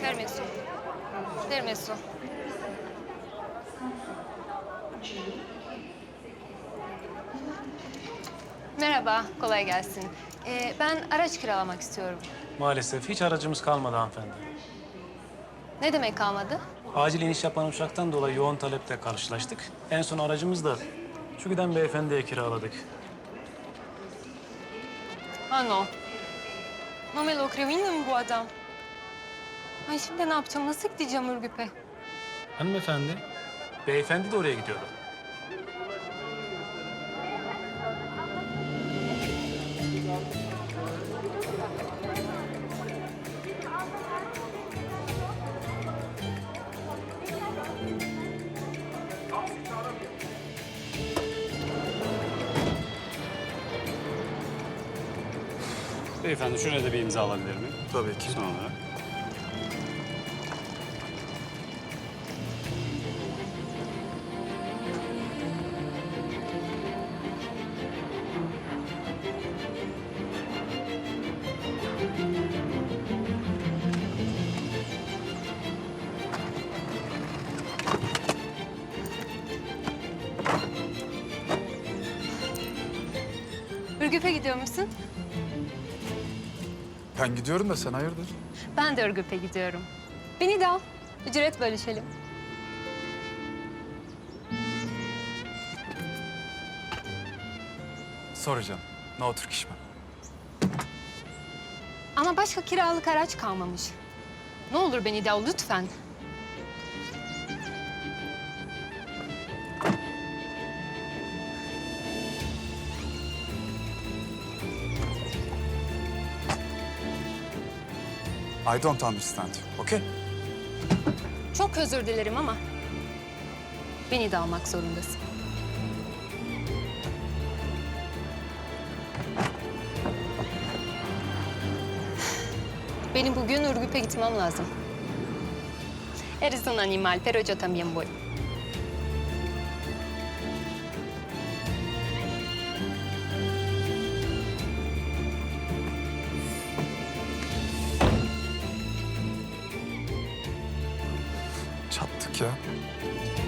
Permesso. Permesso. Merhaba, kolay gelsin. Ee, ben araç kiralamak istiyorum. Maalesef hiç aracımız kalmadı hanımefendi. Ne demek kalmadı? Acil iniş yapan uçaktan dolayı yoğun taleple karşılaştık. En son aracımız da şu giden beyefendiye kiraladık. No. No me lo creo, yine mi bu adam? Ay şimdi ne yapacağım? Nasıl gideceğim Ürgüp'e? Hanımefendi, beyefendi de oraya gidiyordu. Beyefendi şuraya da bir imza alabilir miyim? Tabii ki. Son olarak. Ürgüp'e gidiyor musun? Ben gidiyorum da sen hayırdır? Ben de Ürgüp'e gidiyorum. Beni de al. Ücret bölüşelim. Soracağım. No Türk iş mi? Ama başka kiralık araç kalmamış. Ne olur beni de al lütfen. I don't understand okay? Çok özür dilerim ama beni de almak zorundasın. Benim bugün Ürgüp'e gitmem lazım. Eres un animal, pero yo también voy. ya.